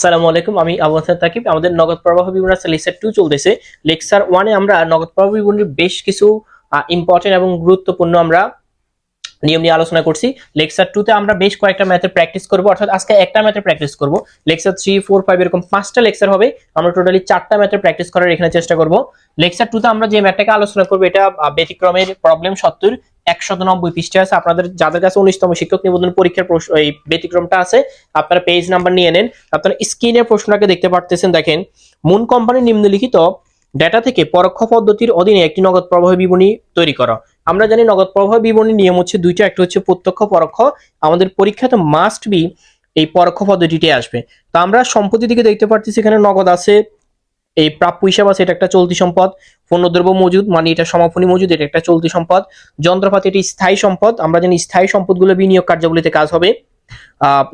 আসসালামু আলাইকুম, আমি আবু হাসান তাকিব। আমাদের নগদ প্রবাহ বিবরণ লেকচার টু চলতেছে। লেকচার ওয়ানে আমরা নগদ প্রবাহ বিবরণের বেশ কিছু ইম্পর্টেন্ট এবং গুরুত্বপূর্ণ আমরা নিয়ম নিয়ে আলোচনা করছি। লেকচার টুতে আমরা বেশ কয়েকটা ম্যাথের প্র্যাকটিস করব, অর্থাৎ আজকে একটা ম্যাথের প্র্যাকটিস করব। লেকচার থ্রি ফোর ফাইভ এরকম পাঁচটা লেকচার হবে। আমরা টোটালি চারটা ম্যাথের প্র্যাকটিস করার এখানে চেষ্টা করব। লেকচার টুতে আমরা যে ম্যাথটাকে আলোচনা করব, এটা ব্যতিক্রমের প্রবলেম সত্তর একশত নব্বই পৃষ্ঠে আছে। আপনাদের, যাদের কাছে উনিশতম শিক্ষক নিবন্ধন পরীক্ষার এই ব্যতিক্রমটা আছে, আপনারা পেজ নাম্বার নিয়ে নেন। আপনারা স্ক্রিনের প্রশ্নটাকে দেখতে পারতেছেন, দেখেন। মুন কোম্পানির নিম্নলিখিত ডেটা থেকে পরোক্ষ পদ্ধতির অধীনে একটি নগদ প্রবাহ বিবরণী তৈরি করা। আমরা জানি নগদ প্রবাহ বিবরণী নিয়ম হচ্ছে দুইটা, একটা হচ্ছে প্রত্যক্ষ, পরোক্ষ। আমাদের পরীক্ষাতে মাস্ট বি এই পরোক্ষ পদ্ধতিটি আসবে। তো আমরা সম্পত্তি দিকে দেখতে পারতেছি এখানে নগদ আছে, এই প্রাপ্য হিসাব আছে, এটা একটা চলতি সম্পদ। পণ্যদ্রব্য মজুদ মানে এটা সমাপনী মজুদ, এটা একটা চলতি সম্পদ। যন্ত্রপাতি, এটি স্থায়ী সম্পদ। আমরা জানি স্থায়ী সম্পদগুলো বিনিয়োগ কার্যাবলীতে কাজ হবে।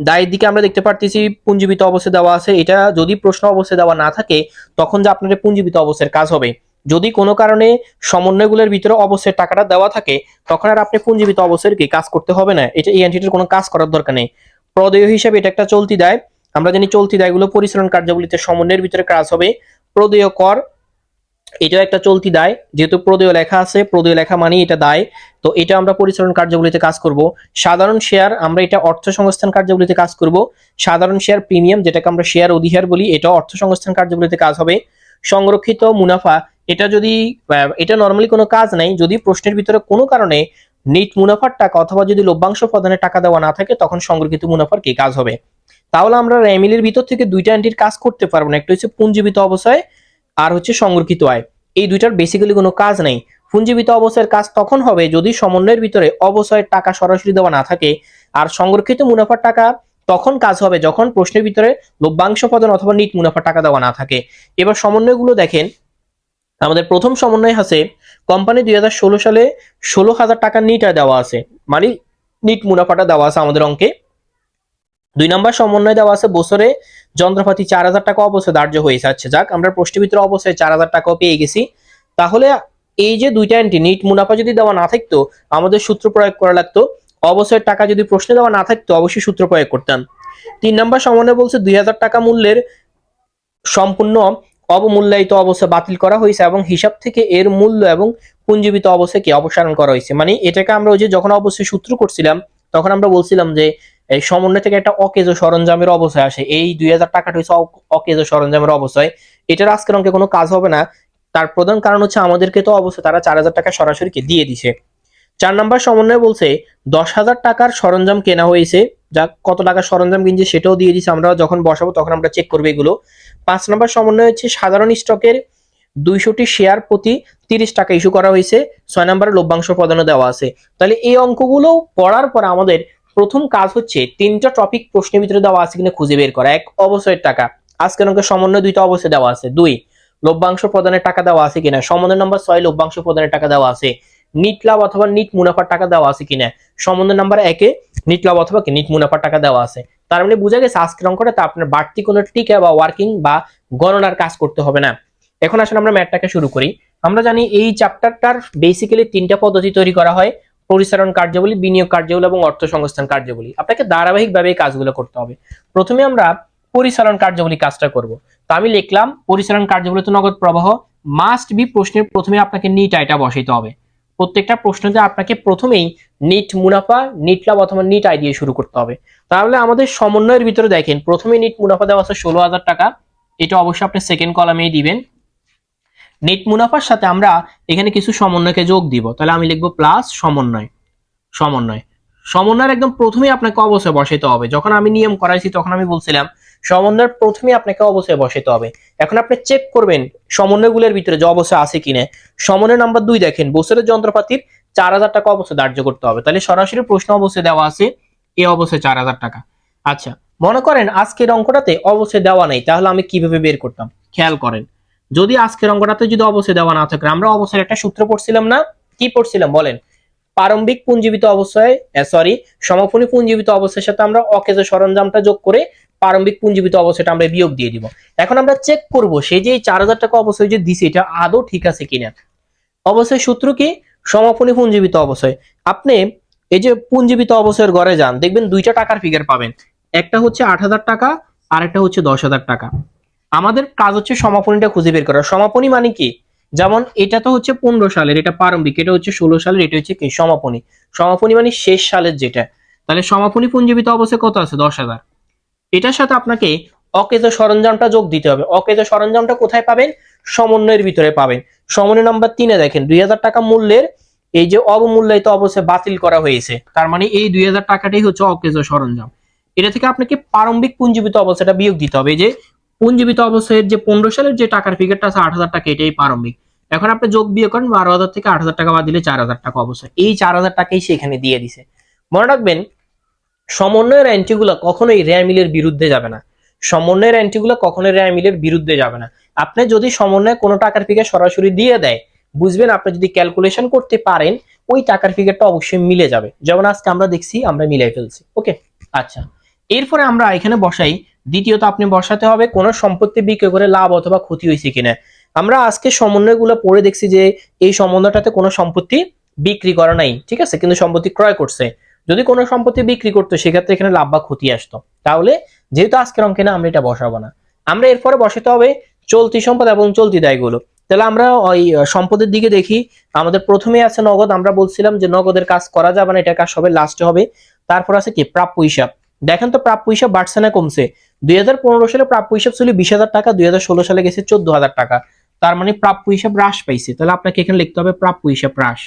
দায়ের দিকে আমরা দেখতে পারতেছি পুঞ্জীবিত অবস্থায় দেওয়া আছে। এটা যদি প্রশ্ন অবস্থায় দেওয়া না থাকে, তখন যে আপনার পুঞ্জীবিত অবস্থার কাজ হবে। যদি কোনো কারণে সমন্বয়গুলোর ভিতরে অবস্থার টাকাটা দেওয়া থাকে, তখন আর আপনি পুঞ্জীবিত অবস্থার কি কাজ করতে হবে না? এটা এই এন্টিটির কোনো কাজ করার দরকার নেই। প্রদেয় হিসাবে এটা একটা চলতি দায়। আমরা জানি চলতি দায়গুলো পরিচালন কার্যাবলীতে সমন্বয়ের ভিতরে কাজ হবে। প্রদেয় কর এটাও একটা চলতি দায়। যেহেতু প্রদেয় লেখা আছে, প্রদেয় লেখা মানে এটা দায়। তো এটা আমরা পরিচালন কার্যাবলীতে কাজ করব। সাধারণ শেয়ার, আমরা এটা অর্থ সংস্থান কার্যাবলীতে কাজ করব। সাধারণ শেয়ার প্রিমিয়াম, যেটাকে আমরা শেয়ার অধিহার বলি এটা অর্থ সংস্থান কার্যাবলীতে কাজ হবে। সংরক্ষিত মুনাফা, এটা যদি এটা নর্মালি কোনো কাজ নাই। যদি প্রশ্নের ভিতরে কোনো কারণে নিট মুনাফার টাকা অথবা যদি লভ্যাংশ প্রদানের টাকা দেওয়া না থাকে, তখন সংরক্ষিত মুনাফার কি কাজ হবে? তাহলে আমরা র্যামিলের ভিতর থেকে দুইটা এন্টির কাজ করতে পারব না। একটা হচ্ছে পুঞ্জীবিত অবস্থায় আর হচ্ছে সংরক্ষিত আয়। এই দুইটার বেসিক্যালি কোনো কাজ নেই। পুঞ্জীবিত অবস্থার কাজ তখন হবে যদি সমন্বয়ের ভিতরে অবসয়ের টাকা সরাসরি দেওয়া না থাকে। আর সংরক্ষিত মুনাফার টাকা তখন কাজ হবে যখন প্রশ্নের ভিতরে লভ্যাংশ প্রদান অথবা নিট মুনাফার টাকা দেওয়া না থাকে। এবার সমন্বয়গুলো দেখেন। আমাদের প্রথম সমন্বয় আছে কোম্পানি দুই হাজার ষোলো সালে ষোলো হাজার টাকা নিট আয় দেওয়া আছে। মানে নিট মুনাফাটা দেওয়া আছে আমাদের অঙ্কে। দুই নম্বর সমন্বয় দেওয়া আছে বছরে যন্ত্রপাতি চার হাজার টাকা অবশ্যই ধার্য হয়েছে। আচ্ছা যাক, আমরা প্রশ্নের ভিতরে অবশ্যই চার হাজার টাকাও পেয়ে গেছি। তাহলে এই যে দুইটা এন্টি নিট মুনাফা যদি দেওয়া না থাকতো, আমাদের সূত্র প্রয়োগ করা লাগতো। অবশ্যই টাকা যদি প্রশ্নে দেওয়া না থাকতো, অবশ্যই সূত্র প্রয়োগ করতাম। তিন নম্বর সমন্বয় বলছে দুই হাজার টাকা মূল্যের সম্পূর্ণ অবমূল্যায়িত অবস্থা বাতিল করা হয়েছে এবং হিসাব থেকে এর মূল্য এবং পুঞ্জীবিত অবস্থাকে অপসারণ করা হয়েছে। মানে এটাকে আমরা ওই যে যখন অবশ্যই সূত্র করছিলাম, তখন আমরা বলছিলাম যে এই সমন্বয় থেকে একটা অকেজ সরঞ্জামের অবস্থায় আসে। এই দুই হাজার টাকাটা হচ্ছে অকেজ সরঞ্জামের অবস্থায়। এটার আজকের অঙ্কে কোনো কাজ হবে না। তার প্রধান কারণ হচ্ছে আমাদেরকে তো অবশ্যই তারা চার হাজার টাকা সরাসরি দিয়ে দিছে। চার নাম্বার সমন্বয় বলছে, দশ হাজার টাকার সরঞ্জাম কেনা হয়েছে। যা কত টাকার সরঞ্জাম কিনছে সেটাও দিয়ে দিছে। আমরা যখন বসাবো তখন আমরা চেক করব এগুলো। পাঁচ নম্বর সমন্বয় হচ্ছে, সাধারণ স্টকের দুইশোটি শেয়ার প্রতি তিরিশ টাকা ইস্যু করা হয়েছে। ছয় নম্বরে লভ্যাংশ প্রদানও দেওয়া আছে। তাহলে এই অঙ্কগুলো পড়ার পর আমাদের প্রথম কাজ হচ্ছে তিনটা টপিক প্রশ্নের ভিতরে দেওয়া আছে কিনা খুঁজে বের করা। এক অবশ্যই টাকা। আজকের অঙ্কের সমন্বয় দুইটা অবশ্যই দেওয়া আছে। দুই, লভ্যাংশ প্রদানের টাকা দেওয়া আছে কিনা। সমন্বয় নাম্বার ছয়, লভ্যাংশ প্রদানের টাকা দেওয়া আছে। নিট লাভ অথবা নিট মুনাফার টাকা দেওয়া আছে কিনা। সমন্বয় নাম্বার একে নিট লাভ অথবা নিট মুনাফার টাকা দেওয়া আছে। তার মানে বোঝা গেছে আজকের অঙ্কটাতে আপনার বাড়তি কোনো টিকা বা ওয়ার্কিং বা গণনার কাজ করতে হবে না। এখন আসলে আমরা ম্যাথটাকে শুরু করি। আমরা জানি এই চ্যাপ্টারটার বেসিক্যালি তিনটা পদ্ধতি তৈরি করা হয়। পরিচালন কার্যাবলী, বিনিয়োগ কার্যাবলী এবং অর্থ সংস্থান কার্যাবলী। আপনাকে ধারাবাহিকভাবে এই কাজগুলো করতে হবে। প্রথমে আমরা পরিচালন কার্যাবলী কাজটা করব। তো আমি লিখলাম, পরিচালন কার্যাবলীতে নগদ প্রবাহ। মাস্ট বি প্রশ্নের প্রথমে আপনাকে নিট আয়টা বসাইতে হবে। প্রত্যেকটা প্রশ্নতে আপনাকে প্রথমেই নিট মুনাফা নিট লাভ অথবা নিট আয় দিয়ে শুরু করতে হবে। তাহলে আমাদের সমন্বয়ের ভিতরে দেখেন, প্রথমে নিট মুনাফা দেওয়া আছে ষোলো হাজার টাকা। এটা অবশ্যই আপনি সেকেন্ড কলামেই দিবেন। নেট মুনাফার সাথে আমরা এখানে কিছু সমন্বয়কে যোগ দিব। তাহলে আমি লিখব প্লাস সমন্বয় সমন্বয়। সমন্বয়ের একদম প্রথমেই আপনাকে অবশ্যই বসাইতে হবে। যখন আমি নিয়ম করাইছি, তখন আমি বলছিলাম, সমন্বয়ের প্রথমেই আপনাকে অবশ্যই বসাইতে হবে। এখন আপনি চেক করবেন সমন্বয়গুলোর ভিতরে যে অবশ্যই আছে কিনা। সমন্বয় নাম্বার দুই দেখেন, বছরের যন্ত্রপাতির চার হাজার টাকা অবশ্যই ধার্য করতে হবে। তাহলে সরাসরি প্রশ্ন অবশ্যই দেওয়া আছে, এ অবশ্যই চার হাজার টাকা। আচ্ছা মনে করেন আজকের অঙ্কটাতে অবশ্যই দেওয়া নেই, তাহলে আমি কীভাবে বের করতাম? খেয়াল করেন। যদি আজকের অঙ্কটাতে যদি অবশ্যই দেওয়া না থাকে, আমরা অবশ্যই একটা সূত্র পড়ছিলাম না? কি পড়ছিলাম? বলেন। প্রারম্ভিক পুঞ্জীবিত অবস্থায় সরি সমাপনী পুঞ্জীবিত অবস্থার সাথে আমরা অকেজ সরঞ্জামটা যোগ করে প্রারম্ভিক পুঞ্জীবিত অবস্থাটা আমরা বিয়োগ দিয়ে দিব। এখন আমরা চেক করব সেই যে চার হাজার টাকা অবশ্যই যে দিছে, এটা আদৌ ঠিক আছে কিনা? অবশ্যই সূত্র কি? সমাপনী পুঞ্জীবিত অবস্থায়। আপনি এই যে পুঞ্জীবিত অবস্থার ঘরে যান, দেখবেন দুইটা টাকার ফিগার পাবেন। একটা হচ্ছে আট হাজার টাকা আর একটা হচ্ছে দশ টাকা। আমাদের কাজ হচ্ছে সমাপনীটা খুঁজে বের করা। সমাপনী মানে কি? যেমন এটা তো হচ্ছে পনেরো সালের, এটা প্রারম্ভিক, এটা হচ্ছে ষোলো সালের, এটা হচ্ছে কি সমাপনী। সমাপনী মানে শেষ সালের যেটা। তাহলে সমাপনী পুঞ্জীবিত অবস্থায় কত আছে? দশ হাজার। এটার সাথে আপনাকে অকেজ সরঞ্জামটা যোগ দিতে হবে। অকেজ সরঞ্জামটা কোথায় পাবেন? সমন্বয়ের ভিতরে পাবেন। সমন্বয় নাম্বার তিনে দেখেন, দুই হাজার টাকা মূল্যের এই যে অবমূল্যায়িত অবস্থায় বাতিল করা হয়েছে। তার মানে এই দুই হাজার টাকাটাই হচ্ছে অকেজ সরঞ্জাম। এটা থেকে আপনাকে প্রারম্ভিক পুঞ্জীবিত অবস্থাটা বিয়োগ দিতে হবে। যে পুঞ্জীবিত অবস্থায় যে পনেরো সালের যে টাকার ফিগারটা আছে, আট হাজার টাকা, এটাই প্রারম্ভিক। এখন আপনি যোগ বিয়োগ করেন, বারো হাজার থেকে আট হাজার টাকা বাদ দিলে চার হাজার টাকা অবস্থা এই চার হাজার টাকাই সেখানে দিয়ে দিছে। মনে রাখবেন, সমন্বয়ের অ্যান্টিগুলো কখনোই র্যামিলের বিরুদ্ধে যাবে না। সমন্বয়ের অ্যান্টিগুলো কখনোই র্যামিলের বিরুদ্ধে যাবে না। আপনি যদি সমন্বয় কোনো টাকার ফিগার সরাসরি দিয়ে দেয়, বুঝবেন আপনি যদি ক্যালকুলেশন করতে পারেন, ওই টাকার ফিগারটা অবশ্যই মিলে যাবে। যেমন আজকে আমরা দেখছি, আমরা মিলাই ফেলছি। ওকে আচ্ছা। এরপরে আমরা এখানে বসাই দ্বিতীয়ত আপনি বসাতে হবে কোন সম্পত্তি বিক্রয় করে লাভ অথবা ক্ষতি হয়েছে কিনা। আমরা আজকে সমন্বয়গুলো পড়ে দেখছি যে এই সমন্বয়টাতে কোনো সম্পত্তি বিক্রি করা নাই, ঠিক আছে? কিন্তু সম্পত্তি ক্রয় করছে। যদি কোনো সম্পত্তি বিক্রি করতো, সেক্ষেত্রে এখানে লাভ বা ক্ষতি আসতো। তাহলে যেহেতু আজকের অঙ্কে না, আমরা এটা বসাবো না। আমরা এরপরে বসাতে হবে চলতি সম্পদ এবং চলতি দায়গুলো। তাহলে আমরা ওই সম্পদের দিকে দেখি। আমাদের প্রথমে আছে নগদ। আমরা বলছিলাম যে নগদের কাজ করা যাবে না, এটা কাজ হবে, লাস্টে হবে। তারপর আছে কি? প্রাপ্য হিসাব। দেখেন তো, প্রাপ্য হিসাব বাড়ছে না, কমছে। দুই হাজার পনেরো সালে প্রাপ্য হিসাব ছিল বিশ হাজার টাকা, দুই হাজার ষোলো সালে গেছে চোদ্দ হাজার টাকা। তার মানে প্রাপ্য হিসাব হ্রাস পাইছে। তাহলে আপনাকে এখানে লিখতে হবে প্রাপ্য হিসাব হ্রাস।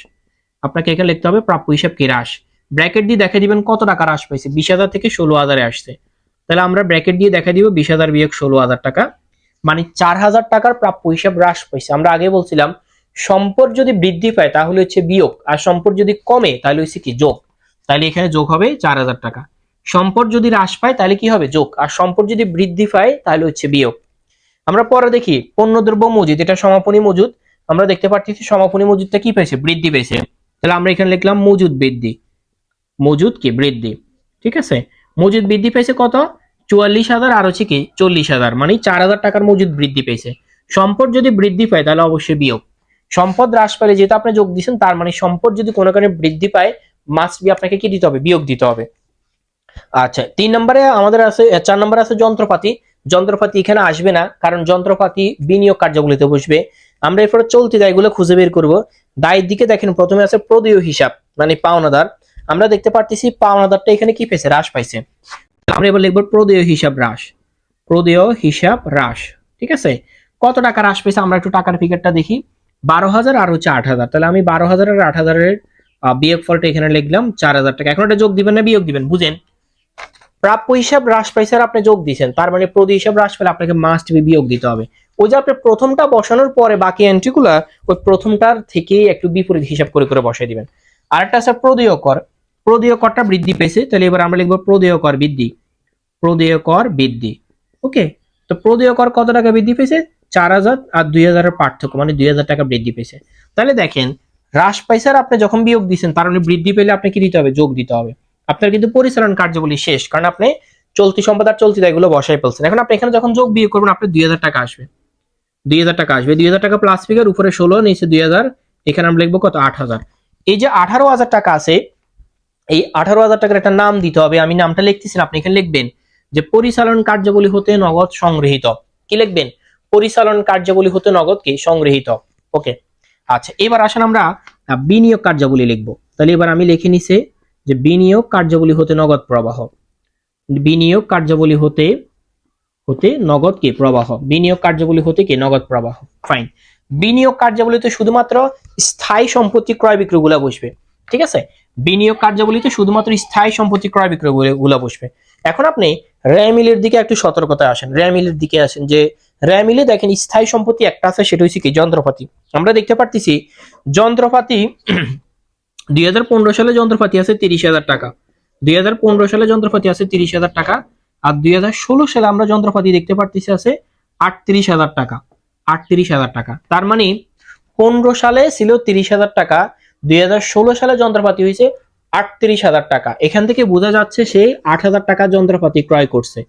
আপনাকে এখানে লিখতে হবে প্রাপ্য হিসাব কি হ্রাস? ব্র্যাকেট দিয়ে দেখা দিবেন কত টাকা হ্রাস পাইছে। বিশ হাজার থেকে ষোলো হাজারে আসছে। তাহলে আমরা ব্র্যাকেট দিয়ে দেখা দিব বিশ হাজার বিয়োগ ষোলো হাজার টাকা। মানে চার হাজার টাকার প্রাপ্য হিসাব হ্রাস পাইছে। আমরা আগে বলছিলাম, সম্পদ যদি বৃদ্ধি পায় তাহলে হচ্ছে বিয়োগ। আর সম্পদ যদি কমে তাহলে হচ্ছে কি যোগ। তাহলে এখানে যোগ হবে চার হাজার টাকা। সম্পদ যদি হ্রাস পায়, তাহলে কি হবে? যোগ। আর সম্পদ যদি বৃদ্ধি পায়, তাহলে হচ্ছে বিয়োগ। আমরা পরে দেখি, পণ্যদ্রব্য মজুদ, এটা সমাপনী মজুদ। আমরা দেখতে পাচ্ছি সমাপনী মজুদটা কি পেয়েছে? বৃদ্ধি পেয়েছে। তাহলে আমরা এখানে লিখলাম মজুদ বৃদ্ধি। মজুদ কি? বৃদ্ধি। ঠিক আছে? মজুদ বৃদ্ধি পেয়েছে কত? চুয়াল্লিশ হাজার, আর হচ্ছে কি চল্লিশ হাজার। মানে চার হাজার টাকার মজুদ বৃদ্ধি পেয়েছে। সম্পদ যদি বৃদ্ধি পায়, তাহলে অবশ্যই বিয়োগ। সম্পদ হ্রাস পেলে যেহেতু আপনি যোগ দিচ্ছেন তার মানে সম্পদ যদি কোনো কারণে বৃদ্ধি পায় মাস্ট বি আপনাকে কি দিতে হবে? বিয়োগ দিতে হবে। আচ্ছা তিন নম্বরে আমাদের আছে চার নম্বরে আছে যন্ত্রপাতি। যন্ত্রপাতি এখানে আসবে না, কারণ যন্ত্রপাতি বিনিয়োগ কার্যগুলিতে বসবে। আমরা এরপরে চলতি দায়গুলো খুঁজে বের করব। দায়ের দিকে দেখেন, প্রথমে আছে প্রদেয় হিসাব মানে পাওনাদার। আমরা দেখতে পারতেছি পাওনাদারটা এখানে কি পেয়েছে? হ্রাস পাইছে। আমরা এবার লিখব প্রদেয় হিসাব হ্রাস। প্রদেয় হিসাব হ্রাস, ঠিক আছে? কত টাকা হ্রাস পেয়েছে? আমরা একটু টাকার ফিগারটা দেখি। বারো হাজার আর হচ্ছে আট হাজার। তাহলে আমি বারো হাজার আর আট হাজারের বিয়োগ ফলটা এখানে লিখলাম, চার হাজার টাকা। এখন এটা যোগ দিবেন না, বিয়োগ দিবেন, বুঝেন? প্রাপ্য হিসাব হ্রাস পাইছে আর আপনি যোগ দিয়েছেন। তার মানে প্রতি হিসাব হ্রাস পেলে আপনাকে মাস্ট বি বিয়োগ দিতে হবে। ওই যে আপনি প্রথমটা বসানোর পরে বাকি এন্ট্রিগুলো ওই প্রথমটার থেকেই একটু বিপরীত হিসাব করে করে বসাই দিবেন। আরেকটা আছে প্রদেয় কর। প্রদেয় করটা বৃদ্ধি পেয়েছে। তাহলে এবার আমরা লিখব প্রদেয় কর বৃদ্ধি। প্রদেয় কর বৃদ্ধি। ওকে? তো প্রদেয় কর কত টাকা বৃদ্ধি পেয়েছে? চার হাজার আর দুই হাজারের পার্থক্য মানে দুই হাজার টাকা বৃদ্ধি পেয়েছে। তাহলে দেখেন, হ্রাস পাইছে আর আপনি যখন বিয়োগ দিচ্ছেন তার মানে বৃদ্ধি পেলে আপনি কি দিতে হবে? যোগ দিতে হবে। আপনার কিন্তু পরিচালন কার্যবলী শেষ, কারণ আপনি চলতি সম্পদ আর চলতি দায়গুলো বসাই ফেলছেন। এখন আপনি এখানে যখন যোগ বিয়োগ করবেন আপনি দুই হাজার টাকা আসবে। দুই হাজার টাকা আসবে। দুই হাজার টাকা প্লাস ফিগার উপরে ষোলো, নিচে দুই হাজার, এখানে আমরা লিখব কত? আট হাজার। এই যে আঠারো হাজার টাকা আছে, এই আঠারো হাজার টাকার একটা নাম দিতে হবে। আমি নামটা লিখতেছি আপনি এখানে লিখবেন যে পরিচালন কার্যাবলী হতে নগদ সংগৃহীত। কি লিখবেন? পরিচালন কার্যাবলী হতে নগদ কি? সংগৃহীত। ওকে। আচ্ছা এবার আসেন আমরা বিনিয়োগ কার্যাবলী লিখব। তাহলে এবার আমি লিখে নিছে যে বিনিয়োগ কার্যাবলী হতে নগদ প্রবাহ। বিনিয়োগ কার্যাবলী হতে হতে নগদ কি? প্রবাহ। বিনিয়োগ কার্যাবলী হতে কি? নগদ প্রবাহ। ফাইন বিনিয়োগ কার্যাবলীতে শুধুমাত্র স্থায়ী সম্পত্তি ক্রয় বিক্রয়গুলো বসবে। ঠিক আছে? বিনিয়োগ কার্যাবলীতে শুধুমাত্র স্থায়ী সম্পত্তি ক্রয় বিক্রয়গুলো বসবে। এখন আপনি র্যামিলের দিকে একটু সতর্কতায় আসেন। র্যামিলের দিকে আসেন যে র্যামিলে দেখেন স্থায়ী সম্পত্তি একটা আছে, সেটা হচ্ছে কি? যন্ত্রপাতি। আমরা দেখতে পারতেছি, যন্ত্রপাতি দুই হাজার পনেরো সালে যন্ত্রপাতি আছে তিরিশ হাজার টাকা, দুই হাজার পনেরো সালে যন্ত্রপাতি আছে তিরিশ হাজার টাকা, আর দুই হাজার ষোলো সালে আমরা যন্ত্রপাতি দেখতে পারতেছি আছে আটত্রিশ হাজার টাকা, আটত্রিশ হাজার টাকা। তার মানে পনেরো সালে ছিল তিরিশ হাজার টাকা, দুই হাজার ষোলো সালে যন্ত্রপাতি হয়েছে আটত্রিশ হাজার টাকা। এখান থেকে বোঝা যাচ্ছে সে আট হাজার টাকা যন্ত্রপাতি ক্রয় করছে।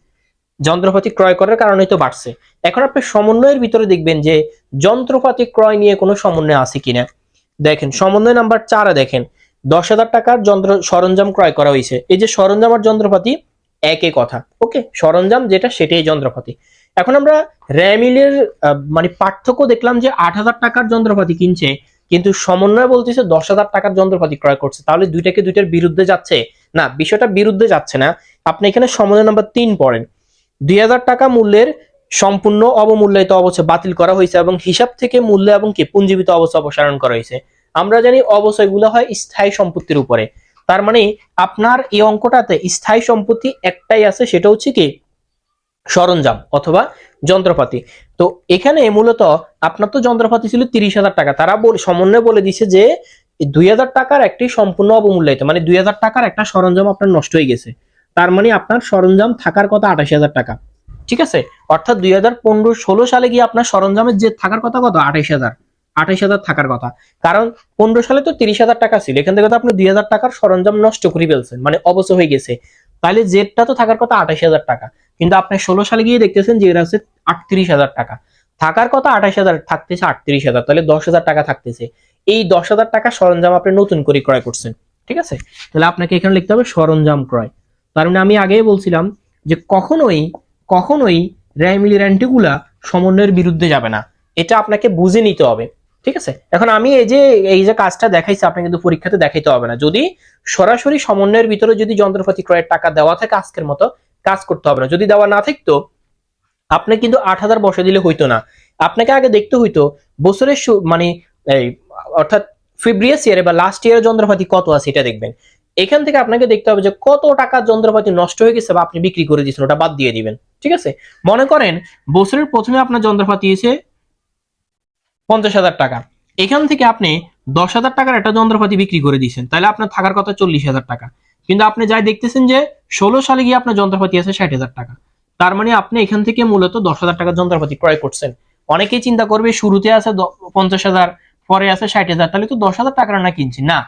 যন্ত্রপাতি ক্রয় করার কারণে তো বাড়ছে। এখন আপনি সমন্বয়ের ভিতরে দেখবেন যে যন্ত্রপাতি ক্রয় নিয়ে কোনো সমন্বয় আছে কিনা। দেখেন, সমন্বয় নাম্বার চারে দেখেন, দশ হাজার টাকার যন্ত্র সরঞ্জাম ক্রয় করা হয়েছে। এই যে সরঞ্জাম আর যন্ত্রপাতি একই কথা, ওকে? সরঞ্জাম যেটা সেটাই যন্ত্রপাতি। এখন আমরা র্যামিলের মানে পার্থক্য দেখলাম যে আট হাজার টাকার যন্ত্রপাতি কিনছে, কিন্তু সমন্বয় বলতেছে দশ হাজার টাকার যন্ত্রপাতি ক্রয় করছে। তাহলে দুইটাকে দুইটার বিরুদ্ধে যাচ্ছে? না, বিষয়টা বিরুদ্ধে যাচ্ছে না। আপনি এখানে সমন্বয় নাম্বার তিন পড়েন। দুই হাজার টাকা মূল্যের সম্পূর্ণ অবমূল্যায়িত অবস্থা বাতিল করা হয়েছে এবং হিসাব থেকে মূল্য এবং কি পুঞ্জীবিত অবস্থা অপসারণ করা হয়েছে। আমরা জানি অবশ্যইগুলো হয় স্থায়ী সম্পত্তির উপরে। তার মানে আপনার এই অঙ্কটাতে স্থায়ী সম্পত্তি একটাই আছে, সেটা হচ্ছে কি সরঞ্জাম অথবা যন্ত্রপাতি। তো এখানে মূলত আপনার তো যন্ত্রপাতি ছিল তিরিশ হাজার টাকা। তারা সমন্বয় বলে দিছে যে দুই হাজার টাকার একটি সম্পূর্ণ অবমূল্যায়িত মানে দুই হাজার টাকার একটা সরঞ্জাম আপনার নষ্ট হয়ে গেছে। তার মানে আপনার সরঞ্জাম থাকার কথা আঠাশ হাজার টাকা। ঠিক আছে? অর্থাৎ দুই হাজার পনেরো ষোলো সালে গিয়ে আপনার সরঞ্জামের যে থাকার কথা কত? আঠাইশ হাজার। আঠাইশ হাজার থাকার কথা। কারণ পনেরো সালে তো তিরিশ হাজার টাকা ছিল। এখান থেকে তো আপনি দুই হাজার টাকার সরঞ্জাম নষ্ট করে ফেলছেন মানে অবশ্য হয়ে গেছে। তাহলে জেডটা তো থাকার কথা আঠাইশ হাজার টাকা। কিন্তু আপনি ষোলো সালে গিয়ে দেখতেছেন যে এরা আছে আটত্রিশ হাজার টাকা। থাকার কথা আঠাইশ হাজার, থাকতেছে আটত্রিশ হাজার। তাহলে দশ হাজার টাকা থাকতেছে। এই দশ হাজার টাকা সরঞ্জাম আপনি নতুন করে ক্রয় করছেন। ঠিক আছে? তাহলে আপনাকে এখানে লিখতে হবে সরঞ্জাম ক্রয়। তার মানে আমি আগেই বলছিলাম যে কখনোই কখনোই র্যামিলি র্যান্টিগুলা সমন্বয়ের বিরুদ্ধে যাবে না। এটা আপনাকে বুঝে নিতে হবে, ঠিক আছে? এখন আমি এই যে এই যে কাজটা দেখাইছি আপনি কিন্তু পরীক্ষাতে দেখাইতে হবে না। যদি সরাসরি সমন্বয়ের ভিতরে যদি যন্ত্রপাতি ক্রয়ের টাকা দেওয়া থাকে আজকের মতো, কাজ করতে হবে না। যদি দেওয়া না থাকতো, আপনি কিন্তু আট হাজার বসে দিলে হইতো না। আপনাকে আগে দেখতে হইতো, বছরের মানে এই, অর্থাৎ ফেব্রিয়াস ইয়ারে বা লাস্ট ইয়ারের যন্ত্রপাতি কত আছে, এটা দেখবেন। এখান থেকে আপনাকে দেখতে হবে যে কত টাকার যন্ত্রপাতি নষ্ট হয়ে গেছে বা আপনি বিক্রি করে দিয়েছেন, ওটা বাদ দিয়ে দিবেন, ঠিক আছে? মনে করেন বছরের প্রথমে আপনার যন্ত্রপাতি এসে পঞ্চাশ হাজার টাকা, এখান থেকে আপনি দশ হাজার টাকার একটা যন্ত্রপাতি বিক্রি করে দিয়েছেন, তাহলে আপনার থাকার কথা চল্লিশ হাজার টাকা। কিন্তু আপনি যাই দেখতেছেন যে ষোলো সালে গিয়ে আপনার যন্ত্রপাতি আছে ষাট হাজার টাকা, তার মানে আপনি এখান থেকে মূলত দশ হাজার টাকার যন্ত্রপাতি ক্রয় করছেন। অনেকেই চিন্তা করবে শুরুতে আছে পঞ্চাশ হাজার, পরে আছে ষাট হাজার, তাহলে তো দশ হাজার টাকার না কিনছি না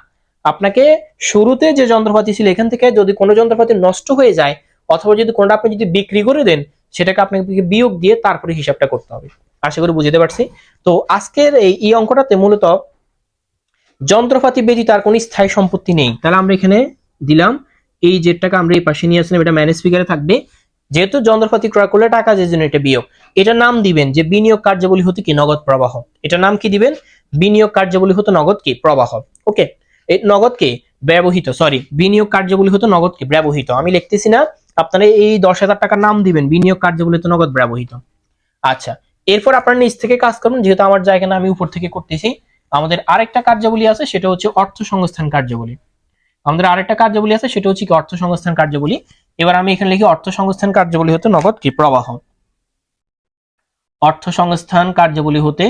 আপনাকে শুরুতে যে যন্ত্রপাতি ছিল, এখান থেকে যদি কোনো যন্ত্রপাতি নষ্ট হয়ে যায়, অথবা যদি কোনটা আপনি যদি বিক্রি করে দেন, সেটাকে আপনাকে বিয়োগ দিয়ে তারপরে হিসাবটা করতে হবে। আশা করি বুঝতে পারছি? তো আজকের এই ই অঙ্কটাতে মূলত যন্ত্রপাতি ব্যতীত আর কোনো স্থায়ী সম্পত্তি নেই। তাহলে আমরা এখানে দিলাম, এই জেটটাকে আমরা এই পাশে নিয়ে আসলাম, এটা ম্যানেজ ফিগারে থাকবে। যেহেতু যন্ত্রপাতি ক্রয় করলে টাকা যে জন্য এটা বিয়োগ। এটা নাম দিবেন যে বিনিয়োগ কার্যাবলী হতে কি? নগদ প্রবাহ। এটা নাম কি দিবেন? বিনিয়োগ কার্যাবলী হতো নগদ কি? প্রবাহ। ওকে? এই নগদ কি ব্যবহৃত সরি বিনিয়োগ কার্যাবলী হতো নগদ কি ব্যবহৃত। আমি লিখতেছি না, আপনারা এই দশ হাজার টাকার নাম দিবেন, বিনিয়োগ কার্যাবলী হতো নগদ ব্যবহৃত। আচ্ছা এরপর আপনার নিচ থেকে কাজ করুন, যেহেতু আমার জায়গা না, আমি উপর থেকে করতেছি। আমাদের আরেকটা কার্যাবলী আছে, সেটা হচ্ছে অর্থ সংস্থান কার্যাবলী। আমাদের আরেকটা কার্যাবলী আছে, সেটা হচ্ছে কি, অর্থ সংস্থান কার্যাবলী। এবার আমি এখানে লিখি, অর্থ সংস্থান কার্যাবলী হতে নগদ কি, প্রবাহ। অর্থ সংস্থান কার্যাবলী হতে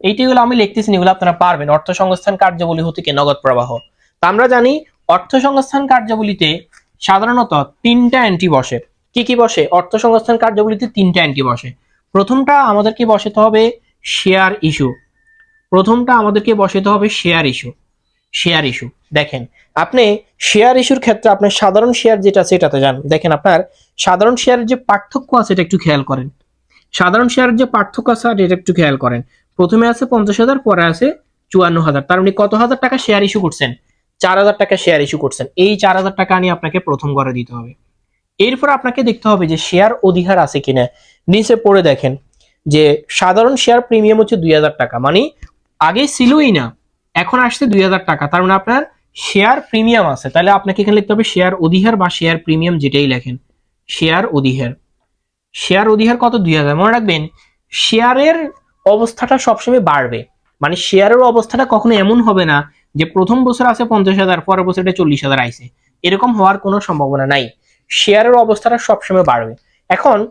এইটিগুলো আমি লিখতেছি এগুলো আপনারা পারবেন। অর্থ সংস্থান কার্যাবলী হতে কি নগদ প্রবাহ? তা আমরা জানি, অর্থ সংস্থান কার্যাবলীতে সাধারণত তিনটা এন্ট্রি বসে। কি কি বসে? অর্থ সংস্থান কার্যাবলীতে তিনটা এন্ট্রি বসে। প্রথমটা আমাদেরকে বসাতে হবে শেয়ার ইস্যু প্রথমটা আমাদেরকে বসাতে হবে শেয়ার ইস্যু শেয়ার ইস্যু দেখেন, আপনি শেয়ার ইস্যুর ক্ষেত্রে আপনার সাধারণ শেয়ার যেটা এটাতে যান। দেখেন আপনার সাধারণ শেয়ারের যে পার্থক্য আছে, এটা একটু খেয়াল করেন। সাধারণ শেয়ারের যে পার্থক্য আছে, এটা একটু খেয়াল করেন। প্রথমে আছে পঞ্চাশ হাজার, পরে আছে চুয়ান্ন হাজার। তার মানে কত হাজার টাকা শেয়ার ইস্যু করছেন? চার হাজার টাকা শেয়ার ইস্যু করছেন। এই চার হাজার টাকা নিয়ে আপনাকে প্রথম করে দিতে হবে। এরপর আপনাকে দেখতে হবে যে শেয়ার অধিকার আছে কিনা। নিচে পড়ে দেখেন যে সাধারণ শেয়ার প্রিমিয়াম হচ্ছে দুই হাজার টাকা। মানে আগে ছিলই না, এখন আসছে দুই হাজার টাকা। তার মানে আপনার শেয়ার প্রিমিয়াম আছে। তাহলে আপনাকে এখানে লিখতে হবে শেয়ার অধিকার বা শেয়ার প্রিমিয়াম যেটাই লেখেন। শেয়ার অধিকার শেয়ার অধিকার কত? দুই হাজার। মনে রাখবেন শেয়ারের অবস্থাটা সবসময় বাড়বে। মানে শেয়ারের অবস্থাটা কখনো এমন হবে না যে প্রথম বছর আছে পঞ্চাশ হাজার, পরের বছর এটা চল্লিশ হাজার আইছে। এরকম হওয়ার কোনো সম্ভাবনা নাই। শেয়ারের অবস্থাটা সবসময় বাড়বে। এখন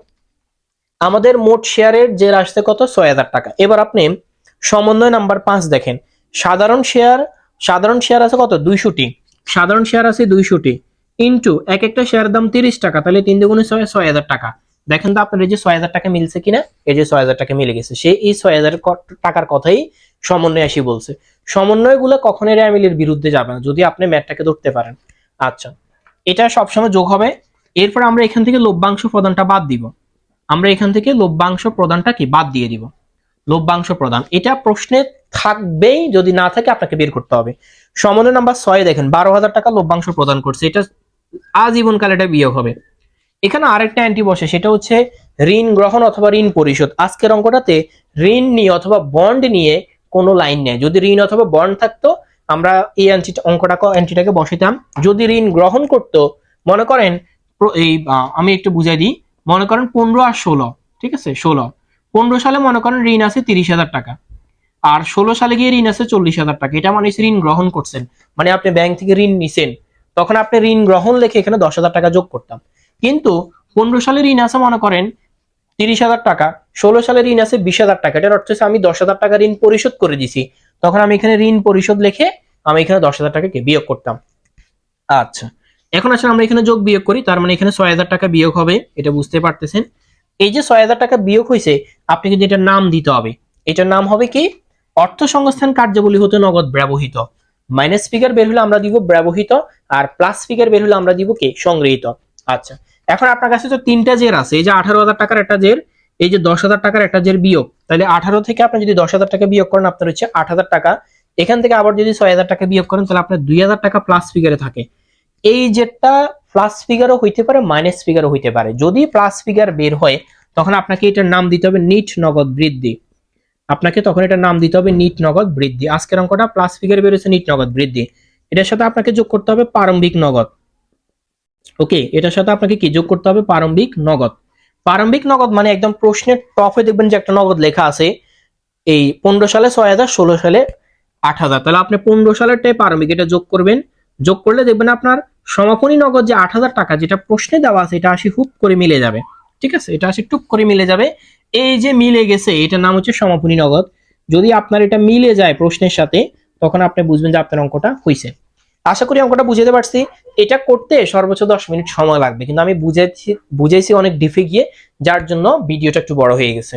আমাদের মোট শেয়ারের যে আসছে কত? ছয় হাজার টাকা। এবার আপনি সমন্বয় নাম্বার পাঁচ দেখেন। সাধারণ শেয়ার সাধারণ শেয়ার আছে কত? দুইশোটি। সাধারণ শেয়ার আছে দুইশোটি। ইন্টু এক একটা শেয়ার দাম তিরিশ টাকা, তাহলে তিন দুগুণে ছয় ছয় হাজার টাকা। দেখেন তো আপনার এই যে ছয় হাজার টাকা মিলছে কিনা? এই যে ছয় হাজার টাকা মিলে গেছে। সে এই ছয় হাজার টাকার কথাই সমন্বয় আসি বলছে। সমন্বয়গুলো কখনোই র্যামিলের বিরুদ্ধে যাবে না, যদি আপনি ম্যাটটাকে ধরতে পারেন। আচ্ছা এটা সবসময় যোগ হবে। এরপর আমরা এখান থেকে লভ্যাংশ প্রদানটা বাদ দিব। আমরা এখান থেকে লভ্যাংশ প্রদানটা কি? বাদ দিয়ে দিব। লভ্যাংশ প্রদান। এটা প্রশ্নে থাকবেই, যদি না থাকে আপনাকে বের করতে হবে। সমন্বয় নাম্বার ছয় দেখেন, বারো হাজার টাকা লভ্যাংশ প্রদান করছে। এটা আজীবনকাল এটা বিয়োগ হবে। এখানে আরেকটা অ্যান্টি বসে, সেটা হচ্ছে ঋণ গ্রহণ অথবা ঋণ পরিশোধ। আজকের অঙ্কটাতে ঋণ নিয়ে অথবা বন্ড নিয়ে কোনো লাইন নেই। যদি ঋণ অথবা বন্ড থাকতো, আমরা এই অ্যান্টি অঙ্কটা অ্যান্টিটাকে বসাইতাম। যদি ঋণ গ্রহণ করতো, মনে করেন এই আমি একটু বুঝাই দিই। মনে করেন পনেরো আর ষোলো, ঠিক আছে? ষোলো। পনেরো সালে মনে করেন ঋণ আছে তিরিশ হাজার টাকা। আর ষোলো সালে গিয়ে ঋণ আছে চল্লিশ হাজার টাকা। এটা মানে ঋণ গ্রহণ করছেন। মানে আপনি ব্যাংক থেকে ঋণ নিছেন। তখন আপনি ঋণ গ্রহণ লেখে এখানে দশ হাজার টাকা যোগ করতাম। কিন্তু পনেরো সালে ঋণ আছে মনে করেন তিরিশ হাজার টাকা, ষোলো সালে ঋণ আছে বিশ হাজার টাকা, এটার অর্থ হচ্ছে আমি দশ হাজার টাকা ঋণ পরিশোধ করে দিছি। তখন আমি এখানে ঋণ পরিশোধ লিখে আমি এখানে দশ হাজার টাকাকে বিয়োগ করতাম। আচ্ছা এখন আসলে আমরা এখানে যোগ বিয়োগ করি, তার মানে এখানে ছয় হাজার টাকা বিয়োগ হবে, এটা বুঝতে পারতেছেন। এই যে ছয় হাজার টাকা বিয়োগ হয়েছে আপনি কিন্তু এটার নাম দিতে হবে, এটার নাম হবে কি? অর্থ সংস্থান কার্যাবলী হতে নগদ ব্যবহৃত। মাইনাস ফিগার বের হলে আমরা দিব ব্যবহৃত, আর প্লাস ফিগার বের হলে আমরা দিব কি? সংগৃহীত। আচ্ছা এখন আপনার কাছে তো তিনটা জের আছে, এই যে আঠারো হাজার টাকার একটা জের, এই যে দশ হাজার টাকার একটা জের বিয়োগ। তাহলে আঠারো থেকে আপনি যদি দশ হাজার টাকা বিয়োগ করেন, আপনার হচ্ছে আট হাজার টাকা। এখান থেকে আবার যদি ছয় হাজার টাকা বিয়োগ করেন, তাহলে আপনার দুই হাজার টাকা প্লাস ফিগারে থাকে। এই জেটটা প্লাস ফিগারও হইতে পারে মাইনাস ফিগারও হইতে পারে। যদি প্লাস ফিগার বের হয়, তখন আপনাকে এটার নাম দিতে হবে নিট নগদ বৃদ্ধি। আপনাকে তখন এটার নাম দিতে হবে নিট নগদ বৃদ্ধি। আজকের অঙ্কটা প্লাস ফিগার বেরোচ্ছে নিট নগদ বৃদ্ধি। এটার সাথে আপনাকে যোগ করতে হবে প্রারম্ভিক নগদ। ওকে এটার সাথে আপনাকে কি যোগ করতে হবে? প্রারম্ভিক নগদ। প্রারম্ভিক নগদ মানে একদম প্রশ্নের টপে দেখবেন যে একটা নগদ লেখা আছে। এই পনেরো সালে ছয় হাজার, ষোলো সালে আট হাজার। তাহলে আপনি পনেরো সালেরটাই প্রারম্ভিক এটা যোগ করবেন। যোগ করলে দেখবেন আপনার সমাপনী নগদ যে আট হাজার টাকা, যেটা প্রশ্নে দেওয়া আছে, এটা আসি হুপ করে মিলে যাবে। ঠিক আছে? এটা আসি টুক করে মিলে যাবে। এই যে মিলে গেছে, এটার নাম হচ্ছে সমাপনী নগদ। যদি আপনার এটা মিলে যায় প্রশ্নের সাথে, তখন আপনি বুঝবেন যে আপনার অঙ্কটা হয়েছে আশা করি অঙ্কটা বুঝাতে পারছি। এটা করতে সর্বোচ্চ দশ মিনিট সময় লাগবে। কিন্তু আমি বুঝেছি বুঝেছি অনেক ডিফে গিয়ে, যার জন্য ভিডিওটা একটু বড় হয়ে গেছে।